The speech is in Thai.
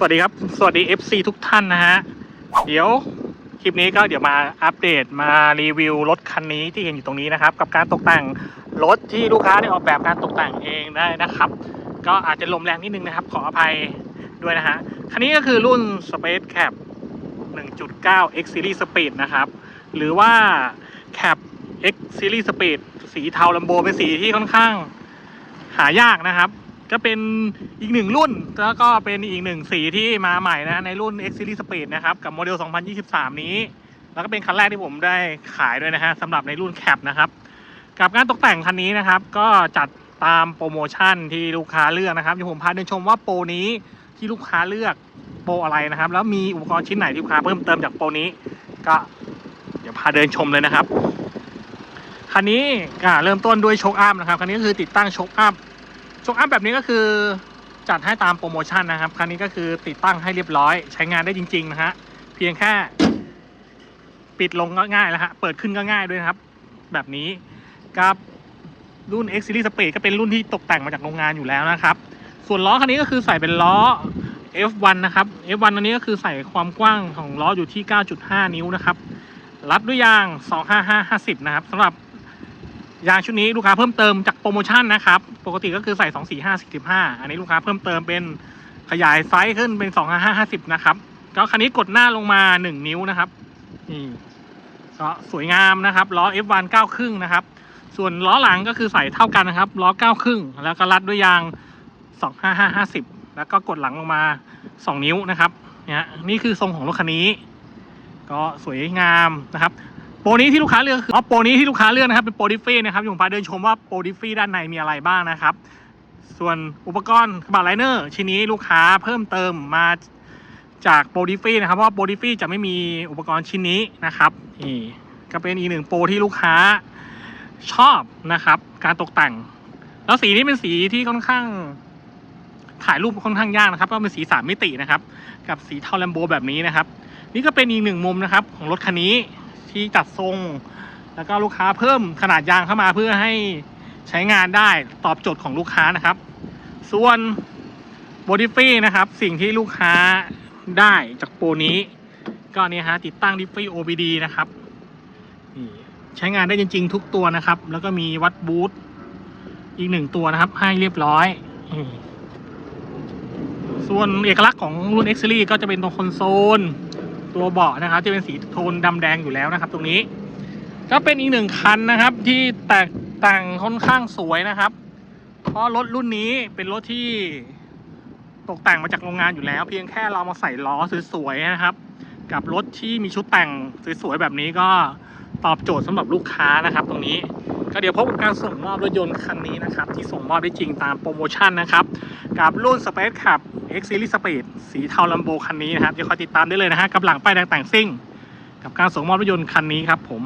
สวัสดีครับ สวัสดี FC ทุกท่านนะฮะ เดี๋ยวคลิปนี้ก็เดี๋ยวมาอัปเดตมารีวิวรถคันนี้ที่เห็นอยู่ตรงนี้นะครับ กับการตกแต่งรถที่ลูกค้าได้ออกแบบการตกแต่งเองได้นะครับ ก็อาจจะลมแรงนิดนึงนะครับ ขออภัยด้วยนะฮะ คันนี้ก็คือรุ่น Space Cap 1.9 X Series Speed นะครับ หรือว่า Cap X Series Speed สีเทาลัมโบเป็นสีที่ค่อนข้างหายากนะครับ ก็เป็นอีกหนึ่งรุ่น แล้วก็เป็นอีกหนึ่งสีที่มาใหม่นะในรุ่น X Series Speed นะครับ กับโมเดล 2023 นี้ แล้วก็เป็นคันแรกที่ผมได้ขายด้วยนะฮะสำหรับในรุ่นแคปนะครับ กับการตกแต่งคันนี้นะครับ ก็จัดตามโปรโมชั่นที่ลูกค้าเลือกนะครับเดี๋ยวผมพาเดินชมว่าโปรนี้ที่ลูกค้าเลือกโปรอะไรนะครับ แล้วมีอุปกรณ์ชิ้นไหนที่ลูกค้าเพิ่มเติมจากโปรนี้ ก็เดี๋ยวพาเดินชมเลยนะครับคันนี้เริ่มต้นด้วยโชคอัพนะครับคันนี้ก็คือติดตั้งโชคอัพ ชคอัพแบบนี้ก็คือจัดให้ตามโปรโมชั่นนะครับ คันนี้ก็คือติดตั้งให้เรียบร้อย ใช้งานได้จริง ๆ นะฮะ เพียงแค่ปิดลงก็ง่ายแล้วฮะ เปิดขึ้นก็ง่ายด้วยนะครับ แบบนี้กับรุ่น X Series Speed ก็เป็นรุ่นที่ตกแต่งมาจากโรงงานอยู่แล้วนะครับ ส่วนล้อคันนี้ก็คือใส่เป็นล้อ F1 นะครับ F1 อันนี้ก็คือใส่ความกว้างของล้ออยู่ที่ 9.5 นิ้วนะครับ รัดด้วยยาง 25550 นะครับสำหรับ ยางชุดนี้ลูกค้าเพิ่มเติมจากโปรโมชั่นนะครับ ปกติก็คือใส่ 245 45 อันนี้ลูกค้าเพิ่มเติมเป็นขยายไซส์ขึ้นเป็น 25550 นะครับ ก็คันนี้กดหน้าลงมา 1 นิ้วนะครับนี่ก็สวยงามนะครับล้อ F1 9ครึ่งนะครับ ส่วนล้อหลังก็คือใส่เท่ากันนะครับล้อ9ครึ่งแล้วก็รัดด้วยยาง 25550 แล้วก็กดหลังลงมา 2 นิ้วนะครับเนี่ยนี่คือทรงของรถคันนี้ ก็สวยงามนะครับ โปรนี้ที่ลูกค้าเลือกคืออ๋อโปรนี้ที่ลูกค้าเลือกนะครับเป็นโปรดิฟฟี่นะครับอยู่ผมพาเดินชมว่าโปรดิฟฟี่ด้านในมีอะไรบ้างนะครับ ส่วนอุปกรณ์กระบะไลเนอร์ชิ้นนี้ลูกค้าเพิ่มเติมมาจากโปรดิฟฟี่นะครับเพราะว่าโปรดิฟฟี่จะไม่มีอุปกรณ์ชิ้นนี้นะครับนี่ก็เป็นอีกหนึ่งโปรที่ลูกค้าชอบนะครับ การตกแต่ง แล้วสีนี้เป็นสีที่ค่อนข้างถ่ายรูปค่อนข้างยากนะครับ ก็เป็นสีสามมิตินะครับ กับสีเทาแลมโบแบบนี้นะครับ นี่ก็เป็นอีกหนึ่งมุมนะครับ ของรถคันนี้ ที่จัดทรง แล้วก็ลูกค้าเพิ่มขนาดยางเข้ามาเพื่อให้ใช้งานได้ตอบโจทย์ของลูกค้านะครับ ส่วนบอดี้ฟี่นะครับ สิ่งที่ลูกค้าได้จากโปรนี้ ก็เนี่ยฮะติดตั้งดิฟฟี่ OBD นะครับนี่ใช้งานได้จริง ๆ ทุกตัวนะครับ แล้วก็มีวัดบูทอีกหนึ่งตัวนะครับ ให้เรียบร้อย ส่วนเอกลักษณ์ของรุ่น X Series ก็จะเป็นตรงคอนโซล ตัวเบาะนะครับ จะเป็นสีโทนดำแดงอยู่แล้วนะครับ ตรงนี้ ก็เป็นอีกหนึ่งคันนะครับ ที่แตกต่างค่อนข้างสวยนะครับ เพราะรถรุ่นนี้เป็นรถที่ตกแต่งมาจากโรงงานอยู่แล้ว เพียงแค่เรามาใส่ล้อสวยๆนะครับ กับรถที่มีชุดแต่งสวยๆแบบนี้ก็ตอบโจทย์สำหรับลูกค้านะครับ ตรงนี้ก็เดี๋ยวพบกับการส่งมอบรถยนต์คันนี้นะครับ ที่ส่งมอบได้จริงตามโปรโมชั่นนะครับ กับรุ่น Space Cup X Series Speed สีเทาลัมโบคันนี้นะครับเดี๋ยวคอยติดตามได้เลยนะฮะกับหลังป้ายแดงแต่งซิ่ง กับการส่งมอบรถยนต์คันนี้ครับผม